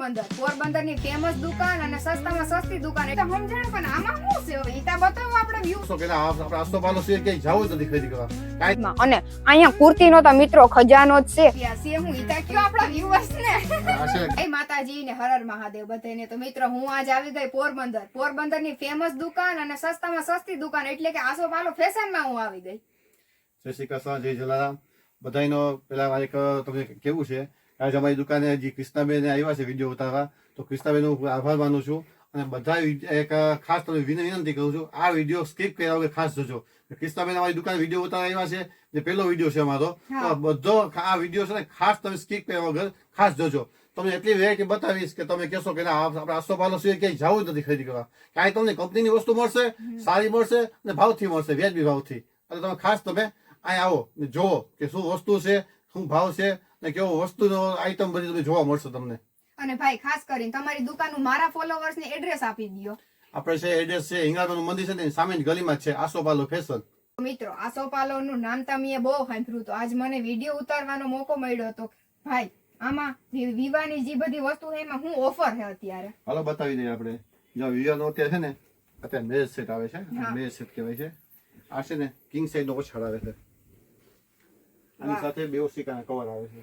પોરબંદર. પોરબંદરની ફેમસ દુકાન અને સસ્તામાં સસ્તી દુકાન. એટલે સમજણ પણ આમાં શું છે? હવે ઈતા બતાવો આપણે વ્યૂ તો કે આપણે આસ્તો પાલો છે કે જાવ તો ખરીદી કરવા. અને અહીંયા કુર્તી નો તો મિત્રો ખજાનો જ છે. છે હું ઈતા કયો આપણા વ્યૂઅર્સ ને? માતાજી ને હર હર મહાદેવ બધાને તો મિત્રો હું આજ આવી ગઈ પોરબંદર. પોરબંદરની ફેમસ દુકાન અને સસ્તામાં સસ્તી દુકાન. એટલે કે આસો પાલો ફેશનમાં હું આવી ગઈ. જય શ્રી કૃષ્ણ જય જલારામ. બધાનો પેલા એક તમને કેવું છે? આજે અમારી દુકાને જે કૃષ્ણાબેન આવ્યા છે વીડિયો ઉતારવા તો કૃષ્ણાબેન હું આભાર માનું છું અને બધા એક ખાસ તમને વિનંતી કરું છું આ વીડિયો સ્કીપ કર્યા વગર ખાસ જોજો કૃષ્ણાબેન અમારી દુકાને વીડિયો ઉતારવા આવ્યા છે જે પહેલો વીડિયો છે અમારો તો બધો આ વીડિયો છે ને ખાસ તમે સ્કીપ કર્યા વગર ખાસ જોજો તમને એટલી વેરાયટી બતાવીશ કે તમે કહેશો કે આપણે આસો આસોપાલો સિવાય ક્યાંય જવું જ નથી ખરીદી કરવા કાંઈ તમને કંપનીની વસ્તુ મળશે સારી મળશે અને ભાવથી મળશે વ્યાજબી ભાવથી એટલે તમે ખાસ તમે અહીં આવો ને જુઓ કે શું વસ્તુ છે શું ભાવ છે ને કેવો વસ્તુનો આઈટમ બધી તમે જોવા મળશે તમને. અને ભાઈ ખાસ કરીને તમારી દુકાનનું મારા ફોલોવર્સ ને એડ્રેસ આપી દો આપણે છે એડ્રેસ છે હિંગાળાનું મંદિર છે ને સામેની ગલીમાં છે આસોપાલો ફેશન મિત્રો આસોપાલો નું નામ તમે બહુ સાંભળ્યું તો આજ મને વીડિયો ઉતારવાનો મોકો મળ્યો હતો. ભાઈ આમાં વિવાની જે બધી વસ્તુ છે એમાં હું ઓફર છે અત્યારે? હાલો બતાવી દઈએ આપણે. જો વિવાનો અત્યારે છે ને અત્યારે મેરેજ સેટ આવે છે. મેરેજ સેટ કહેવાય છે. આ છે ને કિંગ સાઈડ નો ઓછાડ આવે છે. આની. સાથે બે સિક્કાના કવર આવે છે.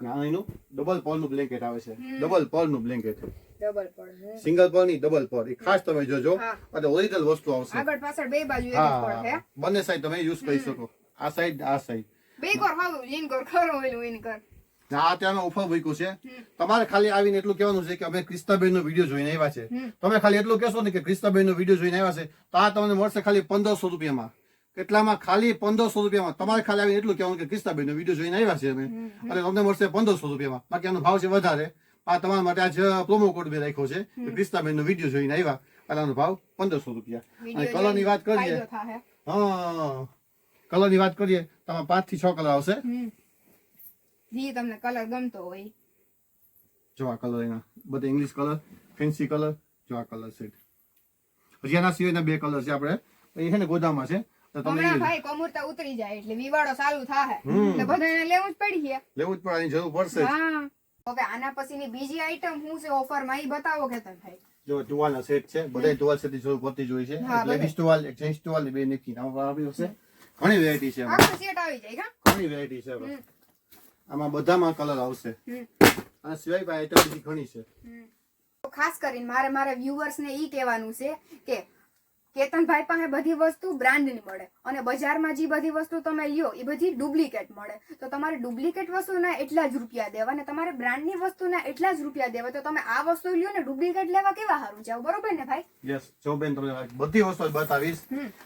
અને આ ડબલ પોલનું બ્લેન્કેટ આવે છે. ડબલ પોલનું નું બ્લેન્કેટ સિંગલ પરની ડબલ પર એ ખાસ તમે જોજો. હા. અને ઓરિજિનલ વસ્તુ આવશે. આગળ પાછળ બે બાજુ એક જ છે. બંને સાઈડ તમે યુઝ કરી શકો. આ સાઈડ આ સાઈડ બે ત્યાં ઉફર ઇન કર ખરો ઓલું ઇન કર. આ ત્યાંનો ઓફર મૂક્યું છે. તમારે ખાલી આવીને એટલું કહેવાનું છે કે અમે ક્રિસ્તાબેન નો વીડિયો જોઈને આવ્યા છે. તમે ખાલી એટલું કહેશો ને કે ક્રિસ્તાબેન નો વીડિયો જોઈને આવ્યા છે તો આ તમને મળશે ખાલી પંદરસો રૂપિયામાં. કેટલામાં ખાલી પંદરસો રૂપિયામાં. તમારે ખાલી આવીને એટલું કહેવાનું કે ક્રિસ્તાબેન નો વીડિયો જોઈને આવ્યા છે અમે. અને તમને મળશે પંદરસો રૂપિયામાં. બાકી આનો ભાવ છે વધારે. આ તમારા માટે આજ પ્રોમો કોડ મેં રાખ્યો છે કે ક્રિસ્તાબેન નો વીડિયો જોઈને આવ્યા. એટલે આનો ભાવ પંદરસો રૂપિયા. અને કલરની વાત કરીએ. હા. કલરની વાત કરીએ તમારે પાંચથી છ કલર આવશે. જી તમને કલર ગમતો હોય. જો આ કલર એના બધા ઇંગ્લિશ કલર ફેન્સી કલર જો આ કલર સેટ હજી આના સિવાયના બે કલર છે આપણે. એ છે ને ગોદામમાં છે. તો તમે ભાઈ કમુરતા ઉતરી જાય એટલે વિવાડો ચાલુ થાહે. એટલે બધાને લેવું જ પડી લેવું જ પડે જરૂર પડશે હા. હવે આના પછીની બીજી આઈટમ શું છે ઓફરમાં ઈ બતાવો કે તમે ભાઈ. જો ટુવાલના સેટ છે. બધા ટુવાલ સેટની જરૂર પડતી જ હોય છે. લેડીઝ ટુવાલ જેન્ટ્સ ટુવાલ બે નેકી આમાં આપણી પાસે ઘણી વેરાયટી છે આખો સેટ આવી જાય કા? ઘણી વેરાયટી છે આમાં. બધામાં કલર આવશે. હમ. સિવાય આઈટમ બીજી ઘણી છે. તો ખાસ કરીને મારે મારા વ્યુઅર્સ ને ઈ કહેવાનું છે કે કેતનભાઈ પાસે બધી વસ્તુ બ્રાન્ડની મળે. અને બજારમાં જે બધી વસ્તુ તમે લ્યો એ બધી ડુપ્લિકેટ મળે. તો તમારે ડુપ્લિકેટ વસ્તુના એટલા જ રૂપિયા દેવા અને તમારે બ્રાન્ડની વસ્તુના એટલા જ રૂપિયા દેવા. તો તમે આ વસ્તુ લ્યો ને ડુપ્લિકેટ લેવા કેવા સારું જાવ બરોબર ને ભાઈ? યસ જો બેન તમને બધી વસ્તુ બતાવીશ.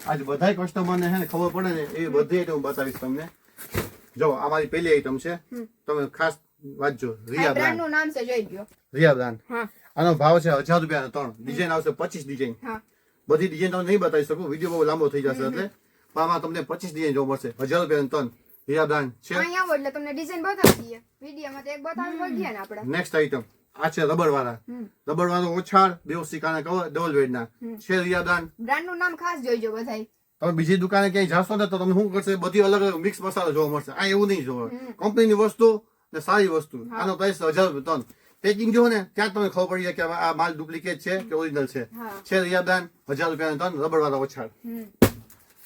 આજ બધા બધાય કસ્ટમર ને ખબર પડે ને એ બધી આઈટમ બતાવીશ તમને. જો આ મારી પહેલી આઈટમ છે. તમે ખાસ વાંચજો રિયા બ્રાન્ડનું નામ છે જોઈ ગયો રિયા બ્રાન્ડ હા. આનો ભાવ છે હજાર રૂપિયા ત્રણ. ડિઝાઇન આવશે પચીસ ડિઝાઇન હા. બધી ડિઝાઇન તમને નહીં બતાવી શકું. વીડિયો બહુ લાંબો થઈ જશે એટલે. આમાં તમને પચીસ ડિઝાઇન જોવા મળશે. હજાર રૂપિયા ત્રણ. હીરા બ્રાન્ડ છે. અહીં આવો એટલે તમને ડિઝાઇન બતાવી દઈએ. વિડીયોમાં તો એક બતાવી પડીએ ને આપણે. નેક્સ્ટ આઈટમ આ છે રબર વાળા રબર વાળો ઓછાળ બે સિકાના કવર ડબલ વેડ ના. છે રિયા બ્રાન્ડ બ્રાન્ડનું નામ ખાસ જોઈજો બધાય. તમે બીજી દુકાને ક્યાંય જાશો ને તો તમને શું કરશે? બધી અલગ અલગ મિક્સ મસાલા જોવા મળશે. આ એવું નહીં જોવા. કંપનીની વસ્તુ ને સારી વસ્તુ. આનો પ્રાઇસ હજાર રૂપિયા ત્રણ. પેકિંગ જો ને ત્યાં તમને ખબર પડી જાય કે આ માલ ડુપ્લિકેટ છે કે ઓરિજિનલ છે? છે રિયા બ્રાન્ડ હજાર રૂપિયા ત્રણ રબર વાળા ઓછાળ.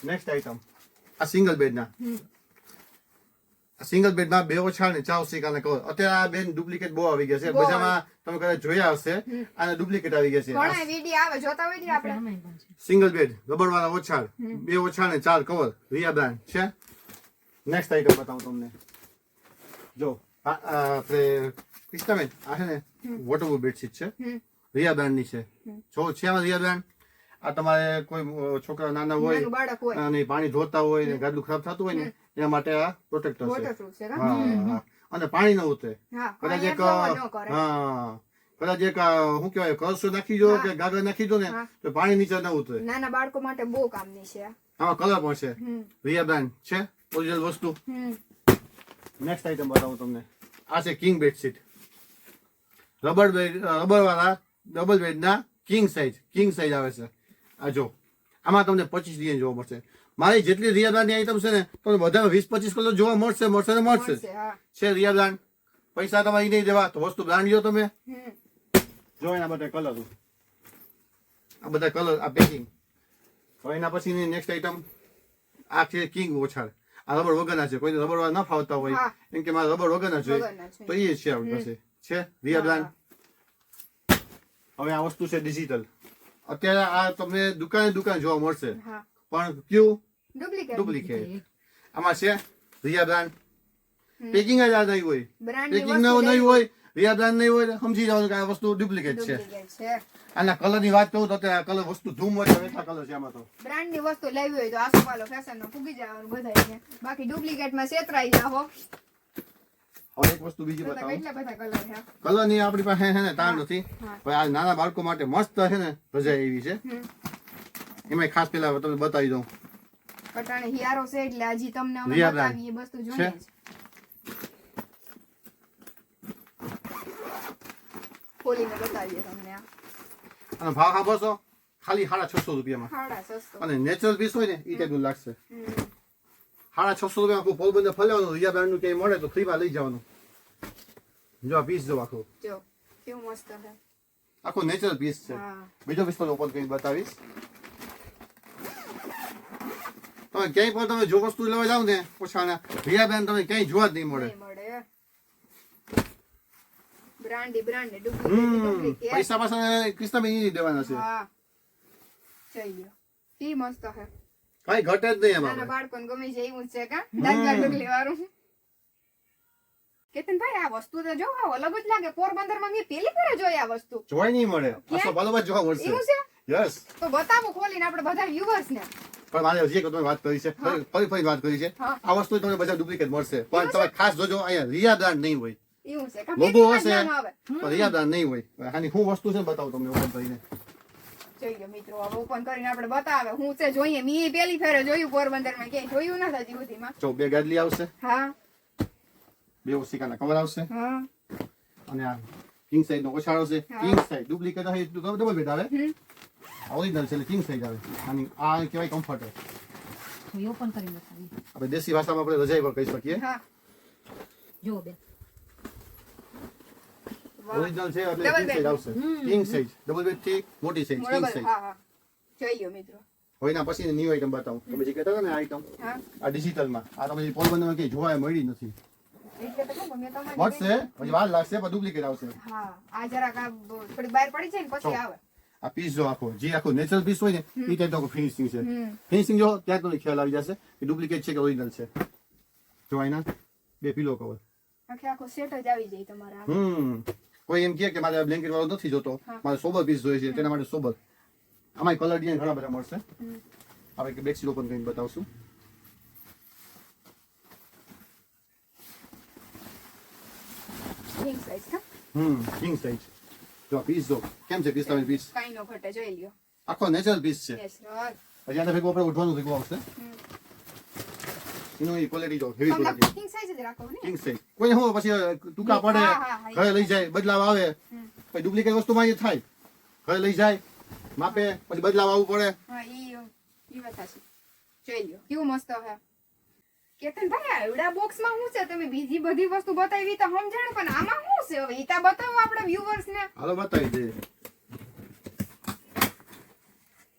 નેક્સ્ટ આઈટમ આ સિંગલ બેડ ના. સિંગલ બેડમાં બે ઓછા ને ચાર સિક્કાના કવર અત્યારે આ બેન ડુપ્લિકેટ બહુ આવી ગયા છે. બજારમાં તમે કદાચ જોયા હશે અને ડુપ્લિકેટ આવી ગયા છે. ઘણા વીડિયો આવે જોતા હોય છે આપણે. સિંગલ બેડ રબર વાળા ઓછાડ બે ઓછા ને ચાર કવર રિયા બ્રાન્ડ છે? નેક્સ્ટ આઈટમ બતાવું તમને. જો આપણે ક્રિસ્ટાબેન આ છે ને વોટરપ્રૂફ બેડશીટ છે. રિયા બ્રાન્ડની છે જો છે આમાં રિયા બ્રાન્ડ આ તમારે કોઈ છોકરા નાના હોય અને પાણી ધોતા હોય ને ગાદલું ખરાબ થતું હોય ને એના માટે આ પ્રોટેક્ટર છે. અને પાણી ન ઉતરે. કદાચ એક હા. કદાચ એક શું કહેવાય કરસું નાખી દો કે ગાગર નાખી દો ને તો પાણી નીચે ન ઉતરે. નાના બાળકો માટે બહુ કામની છે. આમાં કલર પણ છે. રિયા બ્રાન્ડ છે ઓરિજિનલ વસ્તુ. નેક્સ્ટ આઈટમ બતાવું તમને. આ છે king bedsheet rubber bed rubber વાળા ડબલ બેડના કિંગ સાઇઝ કિંગ સાઇઝ આવે છે. આ જો આમાં તમને પચીસ ડિઝાઇન જોવા મળશે. મારી જેટલી રિયા બ્રાન્ડની આઈટમ છે ને તમને બધા વીસ પચીસ કલર જોવા મળશે મળશે ને મળશે. છે રિયા બ્રાન્ડ પૈસા તમારે નહીં દેવા. તો વસ્તુ બ્રાન્ડ લ્યો તમે. જો એના બધા કલર આ બધા કલર આ પેકિંગ હવે એના પછીની નેક્સ્ટ આઈટમ આ છે કિંગ ઓછાળ. આ રબર વગરના છે. કોઈને રબર ન ફાવતા હોય એમ કે મારે રબર વગરના જોઈએ. તો એ છે આપણી પાસે. છે? રિયા હવે આ વસ્તુ છે ડિજિટલ અત્યારે આ તમને દુકાને દુકાન જોવા મળશે. પણ કયું? ડુપ્લિકેટ ડુપ્લિકેટ આમાં છે? રિયા બ્રાન્ડ પેકિંગ જ આ નહીં હોય. પેકિંગ નહીં. હોય રિયા બ્રાન્ડ નહીં હોય સમજી જવાનું કે આ વસ્તુ ડુપ્લિકેટ છે. આના કલરની વાત કરું તો આ કલર વસ્તુ ધૂમ હોય તો એટલા કલર છે આમાં તો. બ્રાન્ડની વસ્તુ લેવી હોય તો આસોપાલો ફેશનમાં ફૂગી જવાનું બધાય બાકી ડુપ્લિકેટમાં છેતરાઈ જાઓ. હવે એક વસ્તુ બીજી બતાવું. કલરની આપણી પાસે છે ને તાણ નથી પણ આ નાના બાળકો માટે મસ્ત છે ને રજા એવી છે. એમાં ખાસ પેલા તમને બતાવી દઉં. કટાણે હિયારો છે એટલે હજી તમને અમે બતાવીએ વસ્તુ જોઈએ ખોલીને બતાવીએ તમને આ. અને ભાવ સાંભળશો? ખાલી સાડા છસો રૂપિયામાં. અને નેચરલ પીસ હોય ને એ ટાઈપનું લાગશે. સાડા છસો રૂપિયા આખું પોરબંદર ફરવાનું રિયા બ્રાન્ડનું ક્યાંય મળે તો ફ્રીમાં લઈ જવાનું. જો પીસ જો આખું. જો કેવું મસ્ત છે. આખું નેચરલ પીસ છે. બીજો પીસ પણ ઓપન કરીને બતાવીશ. તમે ક્યાંય પણ તમે જો વસ્તુ લેવા જાવ ને ઓછાના રિયા બ્રાન્ડ તમે ક્યાંય જોવા જ નહીં મળે. બ્રાન્ડી બ્રાન્ડી ડુપ્લિકેટ પૈસા પાછા ક્રિસ્તા નહીં દેવાના છે. હા. જઈ ઈ મસ્ત છે. કઈ ઘટે જ નહીં એમાં બાળકોને ગમે છે એવું છે કા? દાદા ડુગલી વાળું. કેતન ભાઈ આ વસ્તુ તો જો અલગ જ લાગે. પોરબંદરમાં મેં પેલી ફેરે જોઈ આ વસ્તુ. જોવાય નહીં મળે. પાછો બરોબર જોવા મળશે. એવું છે? યસ તો બતાવો ખોલીને આપણે બધા વ્યુઅર્સ ને. પણ મારે હજી એક વાત કરી છે. ફરી ફરી વાત કરી છે. આ વસ્તુ તમને બધા ડુપ્લિકેટ મળશે. પણ તમે ખાસ જોજો અહીંયા રિયા બ્રાન્ડ નહીં હોય. લોગો હશે. રિયા બ્રાન્ડ નહીં હોય. આની શું વસ્તુ છે બતાવું તમને ઓપન કરીને. જોઈએ મિત્રો હવે ઓપન કરીને આપણે બતાવે. હું છે જોઈએ મેં પેલી ફેરે જોયું પોરબંદરમાં ક્યાંય જોયું નથી હજી સુધીમાં જો બે ગાડલી આવશે. હા. બે ઓસિકાના કવર આવશે. હા. અને આ કિંગ સાઈઝ નો ઓછાળ આવશે હા. કિંગ સાઈઝ ડુપ્લિકેટ હોય તો ડબલ બેડ આવે. હમ. ઓરિજિનલ છે એટલે કિંગ સાઈઝ આવે. આની આ કહેવાય કમ્ફર્ટર હવે ઓપન કરીને બતાવી આપણે દેશી ભાષામાં આપણે રજાઈ પર કહી શકીએ. હા. જો બેન. વાહ. ઓરિજિનલ છે એટલે કિંગ સાઈઝ આવશે. કિંગ સાઈઝ ડબલ બેડથી મોટી સાઈઝ કિંગ સાઈઝ હા હા. જોઈ લ્યો મિત્રો. હવે એના પછી ન્યુ આઈટમ બતાવું. તમે જે કહેતા હતા ને આઈટમ આ ડિજિટલમાં આ તમે પોરબંદરમાં ક્યાંય જોવા મળી નથી. તો કહું, મેં તમારી મળશે પછી વાર લાગશે પણ ડુપ્લિકેટ આવશે. હા આ જરાક થોડી બહાર પડી જાય ને પછી આવે. આ પીસ જો આખો જે આખો નેચરલ પીસ હોય ને એ ટાઈપ ફિનિશિંગ છે. ફિનિશિંગ જો ત્યાં તમને ખ્યાલ આવી જશે કે ડુપ્લિકેટ છે કે ઓરિજિનલ છે. જો એના બે પીલો કવર આખે આખો સેટ જ આવી જાય તમારા. હમ. કોઈ એમ કે મારે બ્લેન્કેટ વાળો નથી જોતો. મારે સોબર પીસ જોઈએ છે તેના માટે સોબર આમાં કલર ડિઝાઇન ઘણા બધા મળશે. આપણે બેડશીટ ઓપન કરીને બતાવશું? હમ કિંગ સાઈઝ જો પીસ જો. કેમ છે પીસ કાંઈ નો ઘટે જોઈ લ્યો. આખો નેચરલ પીસ છે. પછી આના ભેગું આપણે ઉઠવાનું ભેગું આવશે. એનું એ ક્વોલિટી જો હેવી ક્વોલિટી king size જ રાખો ને. કિંગ સાઈઝ કોઈ હું પછી ટૂંકા પડે ઘરે લઈ જાય બદલાવ આવે. પછી ડુપ્લિકેટ વસ્તુ માં થાય. ઘરે લઈ જાય માપે પછી બદલાવ આવવું પડે. હા ઈ ઈ વાત સાચી. જોઈ લ્યો કેવું મસ્ત હે. કેતન ભાઈ આ એવડા બોક્સમાં શું છે? તમે બીજી બધી વસ્તુ બતાવી તો સમજણ પણ આમાં શું છે? હવે ઈ તા બતાવો આપણા વ્યુઅર્સ ને હાલો બતાવી દે.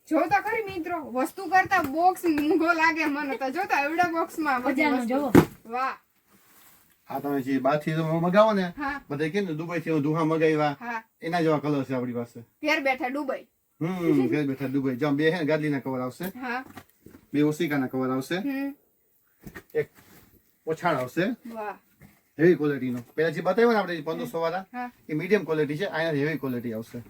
જો તો ખરી મિત્રો વસ્તુ કરતા બોક્સ મૂંગો લાગે મને તો. જો તો એવડા બોક્સમાં બધી વસ્તુ. જોવો વાહ. આ તમે જે તમે મગાવો ને બધા કે ને દુબઈ થી દુહા મગાવ્યા. હા. એના જેવા કલર છે આપણી પાસે. ઘેર બેઠા દુબઈ. હમ ઘેર બેઠા દુબઈ. જ્યાં બે હે ગાદલી ના કવર આવશે. બે ઓસિકા ના કવર આવશે એક ઓછાળ આવશે. હેવી ક્વોલિટી નો. પેલા જે બતાવ્યો ને આપણે પંદરસો વાળા એ મીડિયમ ક્વોલિટી છે આના હેવી ક્વોલિટી આવશે.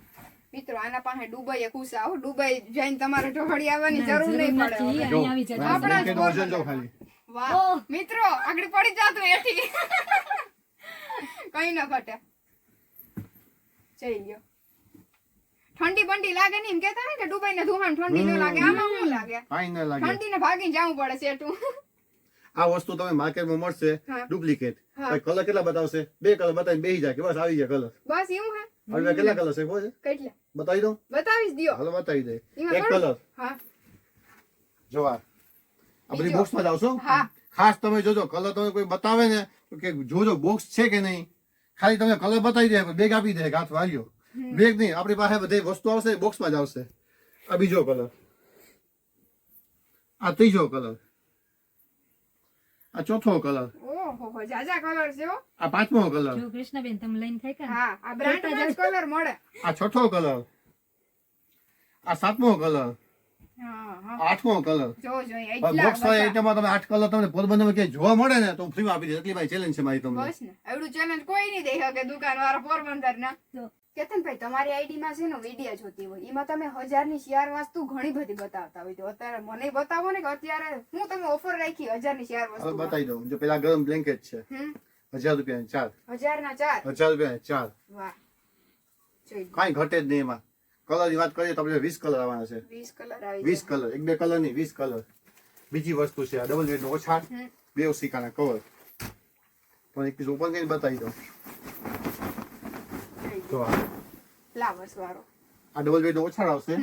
મિત્રો આના પાસે દુબઈ એક આવો. દુબઈ જઈને તમારે ઢોળી આવવાની જરૂર નહીં પડે. જો. આપણા જ જો. ખાલી. વાહ. મિત્રો આગળ પડી જાતું એથી. કઈ ન ઘટે. જઈ ગયો. ઠંડી બંડી લાગે નહીં એમ કેતા ને કે દુબઈ ને ધુમાન ઠંડી ન લાગે. આમાં શું લાગે? કઈ ન લાગે. ઠંડી ને ભાગીને જવું પડે સેટું આ વસ્તુ તમે માર્કેટમાં મળશે. ડુપ્લિકેટ. હા. કલર કેટલા બતાવશે? બે કલર બતાવીને બેસી જાય કે બસ આવી જાય કલર. બસ એવું હે? હવે કેટલા કલર છે ખબર છે? કેટલા? બતાવી દઉં? બતાવીશ દ્યો. હાલો બતાવી દે. એક કલર. હા. જો આ બધી બોક્સમાં જ આવશો ખાસ તમે જોજો કલર તમે કોઈ બતાવે ને કે જોજો બોક્સ છે કે નહીં? ખાલી તમે કલર બતાવી દે બેગ આપી દે હાથ વાળ્યો. બેગ નહીં આપણી પાસે બધી વસ્તુ આવશે બોક્સમાં જ આવશે. આ બીજો કલર આ ત્રીજો કલર આ ચોથો કલર ઓહો જાજા કલર છે આ પાંચમો કલર જો કૃષ્ણબેન તમે લઈને થાય કે? હા આ બ્રાન્ડ કલર મળે. આ છઠ્ઠો કલર આ સાતમો કલર આઠમો કલર. બોક્સ. આઈટમમાં તમે આઠ કલર તમને પોરબંદરમાં ક્યાંય જોવા મળે ને તો હું ફ્રીમાં આપી દઈશ. એટલી મારી ચેલેન્જ છે મારી તમને. બસ ને. એવડું ચેલેન્જ કોઈ નહીં દઈ શકે દુકાન વાળા પોરબંદર કેતનભાઈ તમારી આઈડીમાં છે ને વીડિયો જોતી હોય. એમાં તમે હજારની શેર વસ્તુ ઘણી બધી બતાવતા હોય. તો અત્યારે મને બતાવો ને કે અત્યારે હું તમે ઓફર રાખી હજારની શેર વસ્તુ બતાવી દઉં. જો પેલા ગરમ બ્લેન્કેટ છે. હજાર રૂપિયા ચાર. હજાર ના ચાર. હજાર રૂપિયા ચાર. વાહ. જોઈ ઘટે જ નહીં એમાં. કલરની વાત કરીએ તો આપણે વીસ કલર આવવાના છે. વીસ કલર આવી વીસ કલર એક બે કલરની વીસ કલર. બીજી વસ્તુ છે આ ડબલ બેડ નો ઓછાડ હમ. બે સિક્કાના કવર. પણ એક પીસ ઓપન કરીને બતાવી દો તો આ ફ્લાવર્સ વાળો. આ ડબલ બેડ નો ઓછાડ આવશે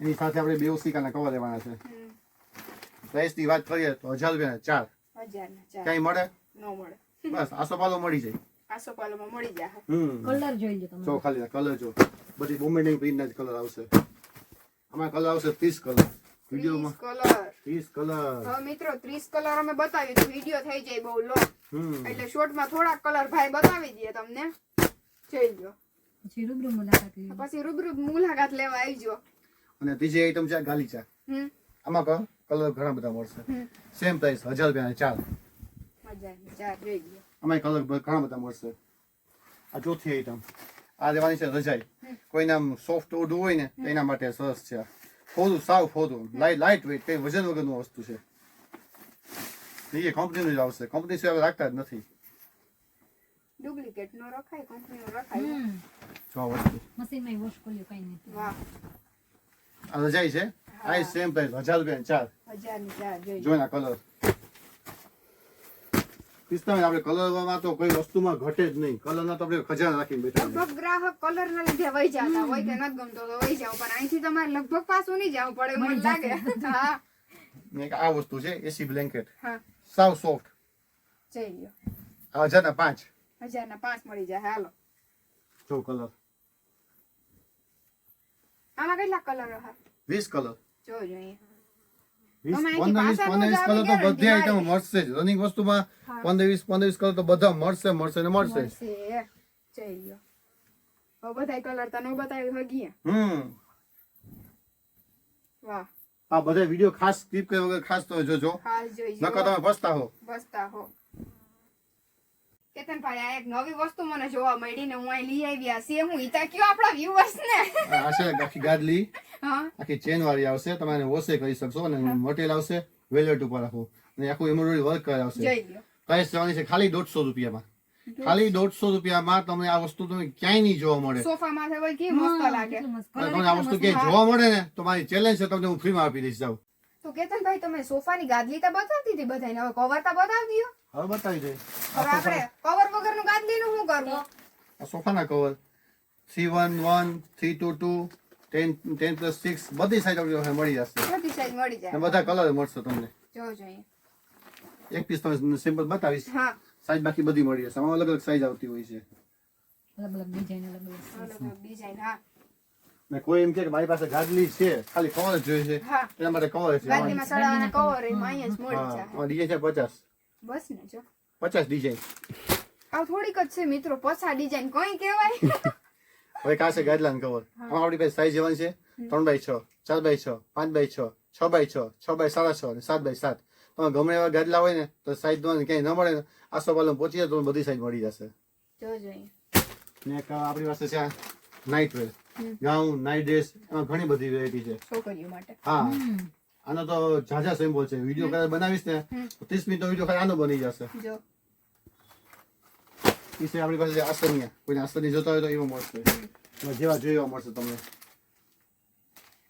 એની સાથે આપણે બે સિક્કાના કવર લેવાના છે. પ્રાઇસની વાત કરીએ તો હજાર રૂપિયાના ચાર. ક્યાંય મળે? નો મળે. બસ આસો પાલો મળી જાય. મળી જાય. કલર જોઈ લો તમે જો ખાલી કલર જો. બધી બોમ્બેડિંગ પ્રિન્ટના જ કલર આવશે. આમાં કલર આવશે ત્રીસ કલર વિડીયોમાં કલર ત્રીસ કલર હવે મિત્રો ત્રીસ કલર અમે બતાવી તો વીડિયો થઈ જાય બહુ લો. એટલે શોર્ટમાં થોડાક કલર ભાઈ બતાવી દઈએ તમને. જોઈ લો પછી રૂબરૂ મુલાકાત પછી રૂબરૂ મુલાકાત લેવા આવજો. અને ત્રીજી આઈટમ છે ગાલીચા આમાં કલર ઘણા બધા મળશે. સેમ પ્રાઇસ હજાર રૂપિયા ચાર. હજાર ચાર જોઈ લો આમાં કલર ઘણા બધા મળશે. આ ચોથી આઈટમ આ લેવાની છે રજાઈ. કોઈને આમ સોફ્ટ ઓઢું હોય ને તો એના માટે સરસ છે ફોદું ફોરું સાવ ફોરું લાઈટ લાઇટ વેટ કઈ વજન વગરનું વસ્તુ છે. એ કંપનીનું જ આવશે. કંપની સિવાય રાખતા જ નથી. ડુપ્લિકેટ નો રખાય કંપની નો રખાય. જો વસ્તુ. મશીનમાં વોશ કર્યું કઈ નથી. વાહ. આ રજાઈ છે? આ સેમ પ્રાઇસ હજાર રૂપિયા ચાર. હજારની ચાર જોઈ જોઈ ના કલર પિસ્તાળીસ આપણે કલરમાં તો કોઈ વસ્તુમાં ઘટે જ નહીં. કલરના તો આપણે ખજાના રાખીને બેઠા લગભગ ગ્રાહક કલર ના લીધે વહી જતા હોય કે નથી ગમતો તો વહી જાવ પણ અહીંથી તમારે લગભગ પાછું નહીં જવું પડે મને લાગે. હા. એક આ વસ્તુ છે એસી બ્લેન્કેટ હા. સાવ સોફ્ટ જઈ હજારના પાંચ. હજાર ના પાંચ મળી જાય હાલો. જો કલર આમાં કેટલા કલર હા વીસ કલર જોજો અહીંયા. પંદર વીસ પંદર વીસ કલર તો બધી આઈટમ મળશે જ. રનિંગ વસ્તુમાં પંદર વીસ પંદર વીસ કલર તો બધા મળશે મળશે ને મળશે. બધા કલર તને બતાવી હમ. વાહ. આ બધા વીડિયો ખાસ સ્કીપ કર્યા વગર ખાસ તો જોજો. નકર તમે પછતા હો. બસતા ભાઈ આ એક નવી વસ્તુ મને જોવા મળી ને હું અહીં લઈ આવ્યા છે હું ઈતા કયો આપણા વ્યુઅર્સ ને? આ છે આખી ગાડલી હા. આખી ચેન વાળી આવશે. તમારે ઓસે કરી શકશો અને મટીરિયલ આવશે વેલ્વેટ ઉપર આખું અને આખું એમ્બ્રોઇડરી વર્ક કરે આવશે. પ્રાઇસ જવાની છે ખાલી દોઢસો રૂપિયામાં. ખાલી દોઢસો રૂપિયામાં તમને આ વસ્તુ તમે ક્યાંય નહીં જોવા મળે. સોફામાં તમને આ વસ્તુ ક્યાંય જોવા મળે ને તો મારી ચેલેન્જ છે તમને હું ફ્રીમાં આપી દઈશ. જાવ તો કેતનભાઈ તમે સોફાની ગાદલી તો બતાવતી હતી બધાને હવે કવર તો બતાવી દો હવે બતાવી દે. હવે આપણે કવર વગરનું ગાદલીનું શું કરવું? આ સોફાના cover three one one three two two ten ten plus six બધી સાઈઝ મળી જશે. બધી સાઈઝ મળી જાય. બધા કલર મળશે તમને. જો અહીં એક પીસ તમે સિમ્પલ બતાવીશ. હા. સાઈઝ બાકી બધી મળી જશે. આમાં અલગ અલગ સાઈઝ આવતી હોય છે. અલગ અલગ ડિઝાઇન અલગ અલગ ડિઝાઇન હા. ને કોઈ એમ કે મારી પાસે ગાદલી છે ખાલી કવર જ જોઈએ છે. એના માટે કવર છે. ગાદલીમાં સડાવાના કવર એમાં અહીંયા જ મળી જાય. છે પચાસ. બસ ને જો. પચાસ ડિઝાઇન આ થોડીક જ છે મિત્રો પછા ડિઝાઇન કોઈ કહેવાય. હવે કા છે ગાદલાનું કવર આમાં આપણી પાસે સાઈઝ જવાની છે. ત્રણ બાય છ ચાર બાય છ પાંચ બાય છ છ બાય છ છ બાય સાડા છ અને સાત બાય સાત. તમે ગમે એવા ગાદલા હોય ને તો સાઈઝ તમારે ક્યાંય ન મળે ને આસોપાલમ પહોંચી જાય તો બધી સાઈઝ મળી જશે. જોજો ને આપણી પાસે છે night wear. Gown night dress એમાં ઘણી બધી વેરાયટી છે. છોકરીઓ માટે. હા. આનો તો ઝાઝા સિમ્બોલ છે. વીડિયો કદાચ બનાવીશ ને ત્રીસ મિનિટનો વીડિયો ખાલી આનો બની જશે. જો. એ છે આપણી પાસે આસનિયા કોઈને આસની જોતા હોય તો એમાં મળશે. જેવા જોઈએ એવા મળશે તમને.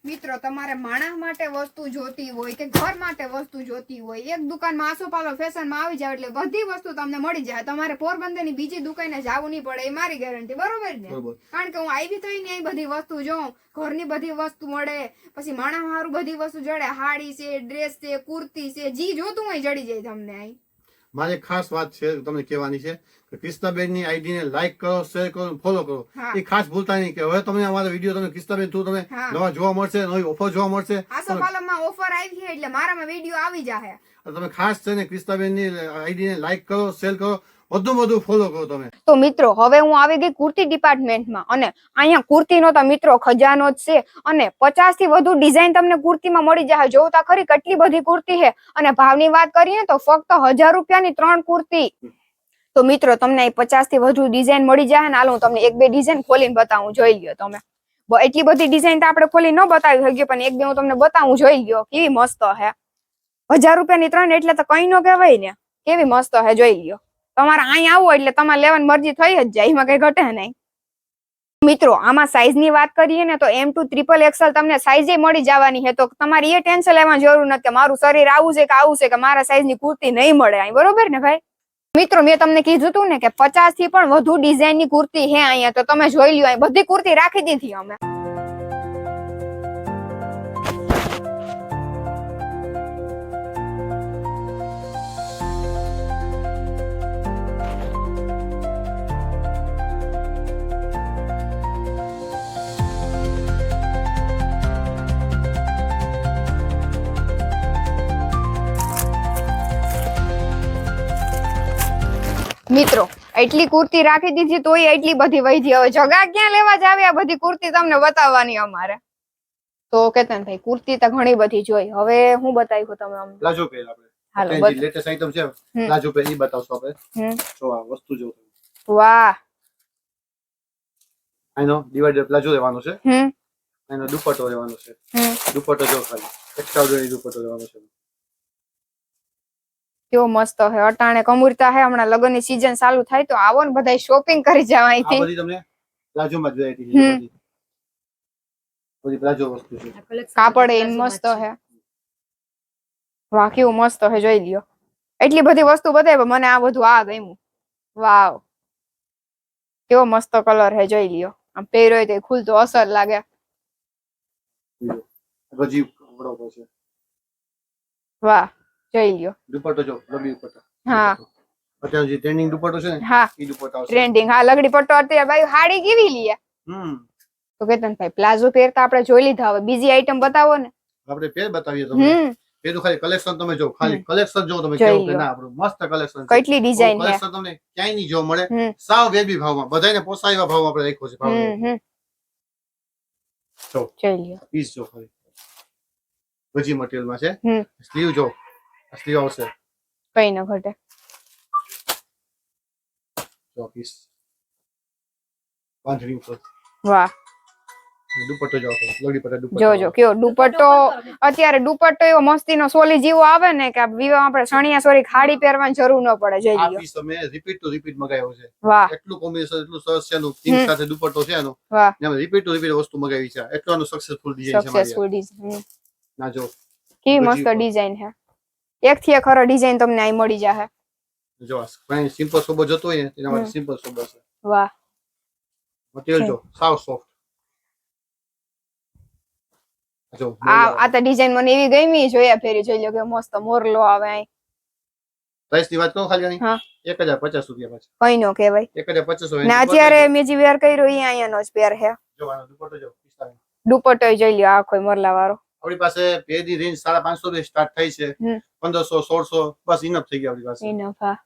મિત્રો તમારે માણસ માટે વસ્તુ જોતી હોય કે ઘર માટે વસ્તુ જોતી હોય એક દુકાનમાં આસોપાલો ફેશનમાં આવી જાય એટલે બધી વસ્તુ તમને મળી જાય. તમારે પોરબંદરની બીજી દુકાને જવું નહીં પડે એ મારી ગેરંટી બરોબર ને? કારણ કે હું આવી તો ને બધી વસ્તુ જોઉં. ઘરની બધી વસ્તુ મળે પછી માણસ હારું બધી વસ્તુ જડે. હાડી છે ડ્રેસ છે કુર્તી છે જી જોતું હોય જડી જાય તમને અહીં. મારી ખાસ વાત છે તમને કહેવાની છે કે કૃષ્ણાબેનની આઈડી ને લાઈક કરો શેર કરો ફોલો કરો. એ ખાસ ભૂલતા નહીં કે હવે તમને અમારો વીડિયો તમે કૃષ્ણાબેન થ્રુ તમે નવા જોવા મળશે નવી ઓફર જોવા મળશે. ઓફર આવી છે એટલે મારામાં વીડિયો આવી જાય તમે ખાસ છે ને કૃષ્ણાબેનની આઈડી ને લાઈક કરો શેર કરો. વધુ વધુ ફોલો કરો તમે. તો મિત્રો, હવે હું આવી ગઈ કુર્તી ડિપાર્ટમેન્ટમાં અને અહીંયા કુર્તીનો તો મિત્રો ખજાનો જ છે અને પચાસથી વધુ ડિઝાઇન તમને કુર્તીમાં મળી જાય. જોવું ખરી કેટલી બધી કુર્તી છે. અને ભાવની વાત કરીએ તો ફક્ત હજાર રૂપિયાની ત્રણ કુર્તી. તો મિત્રો, તમને પચાસથી વધુ ડિઝાઇન મળી જાય ને હાલ હું તમને એક બે ડિઝાઇન ખોલીને બતાવું. જોઈ લ્યો તમે. એટલી બધી ડિઝાઇન તો આપણે ખોલી ન બતાવી શકીએ, પણ એક બે હું તમને બતાવું. જોઈ લ્યો, કેવી મસ્ત હે હજાર રૂપિયાની ત્રણ એટલે તો કઈ ન કહેવાય ને. કેવી મસ્ત હે જોઈ લ્યો. તમારે અહીં આવો એટલે તમારે લેવાની મરજી થઈ જ જાય, એમાં કઈ ઘટે નહીં. મિત્રો, આમાં સાઈઝની વાત કરીએ ને તો એમ ટુ ટ્રિપલ એક્સલ તમને સાઈઝ મળી જવાની છે. તો તમારે એ ટેન્શન લેવાની જરૂર નથી કે મારું શરીર આવું છે કે આવું છે કે મારા સાઈઝની કુર્તી નહીં મળે અહીં, બરોબર ને ભાઈ? મિત્રો, મેં તમને કીધું હતું ને કે પચાસથી પણ વધુ ડિઝાઇનની કુર્તી છે અહીંયા. તો તમે જોઈ લ્યો બધી કુર્તી રાખી દીધી અમે. એટલી કુર્તી રાખી દીધી તોય એટલી બધી વૈધી હવે જગા ક્યાં લેવા જાવે આ બધી કુર્તી તમને બતાવવાની અમારે. તો કેતન ભાઈ કુર્તી તો ઘણી બધી જોઈ. હવે હું બતાવ્યું તમે પ્લાઝો પહેર આપણે. હાલો જે લેટેસ્ટ આઈટમ છે. પ્લાઝો પહેર એ બતાવશો આપણે. જો આ વસ્તુ જો. વાહ. આનો ડિવાઈડર પ્લાઝો લેવાનો છે. હમ. એનો દુપટ્ટો લેવાનો છે. હમ. દુપટ્ટો જો ખાલી. એક્સ્ટ્રા દુપટ્ટો લેવાનો છે. કેવો મસ્ત હે અટાણે કમુરતા હે હમણાં લગ્નની સીઝન ચાલુ થાય તો આવો ને બધા શોપિંગ કરી જાવ આ અહીંથી. બધી તમને પ્લાઝોમાં જ વેરાયટી છે બધી. બધી વસ્તુ છે. કાપડ એ મસ્ત હે. વાહ કેવું મસ્ત હે જોઈ લ્યો. એટલી બધી વસ્તુ બતાવી મને આ બધું આ ગમ્યું. વાવ. કેવો મસ્ત કલર હે જોઈ લ્યો. આમ પહેર્યો હોય તો ખુલતો અસર લાગે. વાહ. જોઈ લ્યો. દુપટ્ટો જો લંબી દુપટ્ટો. હા. અત્યારે જે ટ્રેન્ડિંગ દુપટ્ટો છે ને હા. એ દુપટ્ટો આવશે. ટ્રેન્ડિંગ હા લગડી પટ્ટો અત્યારે ભાઈ હાડી કેવી લીએ હમ. તો કેતન ભાઈ પ્લાઝો પહેરતા આપણે જોઈ લીધા હવે. બીજી આઈટમ બતાવો ને. આપણે પહેર બતાવીએ તમને. પેલું ખાલી કલેક્શન તમે જો ખાલી કલેક્શન જો તમે કેવું કે ના આપણું મસ્ત કલેક્શન કેટલી ડિઝાઇન છે. કલેક્શન તમને ક્યાંય નહીં જોવા મળે સાવ વેબી ભાવમાં. બધાને પોસાય એવા ભાવ આપણે રાખ્યો છે ભાવ જો. જોઈ લ્યો. પીસ જો ખાલી. ગજી મટીરિયલમાં છે. સ્લીવ જો. સ્લીવ આવશે. કઈ ન ઘટે. પીસ બાંધણી ઉપર. વાહ. દુપટ્ટો જો લગડી પટ્ટા દુપટ્ટો. જોજો કયો દુપટ્ટો અત્યારે દુપટ્ટો એવો મસ્તીનો સોલી જીવો આવે ને કે વિવાહ આપણે સણિયા સોરી ખાડી પહેરવાની જરૂર ન પડે. જોઈ આ લ્યો. પીસ તમે રિપીટ ટુ રિપીટ મગાવ્યો છે. વાહ. એટલું કોમ્બિનેશન એટલું સરસ છે એનું પિંક સાથે દુપટ્ટો છે એનો એમાં રિપીટ ટુ રિપીટ વસ્તુ મગાવી છે. એટલું સક્સેસફુલ ડિઝાઇન છે મારી સક્સેસફુલ ડિઝાઇન ના જો. કેવી મસ્ત ડિઝાઇન છે. એક થી એક ખરો ડિઝાઇન તમને અહીં મળી જાહે. જો આ કઈ સિમ્પલ સોબર જતો હોય ને એના માટે હમ. સિમ્પલ સોબર છે. વાહ. મટીરિયલ જો સાવ સોફ્ટ જો આ આ તો ડિઝાઇન મને એવી ગમી જોયા ફેરી જોઈ લો કે મસ્ત મોરલો આવે અહીં. પ્રાઇસની વાત કરો ખાલી આની? હા. એક હજાર પચાસ રૂપિયા પાછા. કઈ નો કહેવાય. એક હજાર પચાસ હોય ને અત્યારે મેં જે વેર કર્યો એ અહીંયાનો જ પેર હે જો આનો દુપટ્ટો જો પિસ્તાલીસ. દુપટ્ટો જોઈ લ્યો આખો મોરલા વાળો આપણી પાસે પેરની રેન્જ સાડા પાંચસો થી સ્ટાર્ટ થઈ છે. પંદરસો સોળસો બસ ઇનફ થઈ ગયા આપણી પાસે. ઇનફ હા.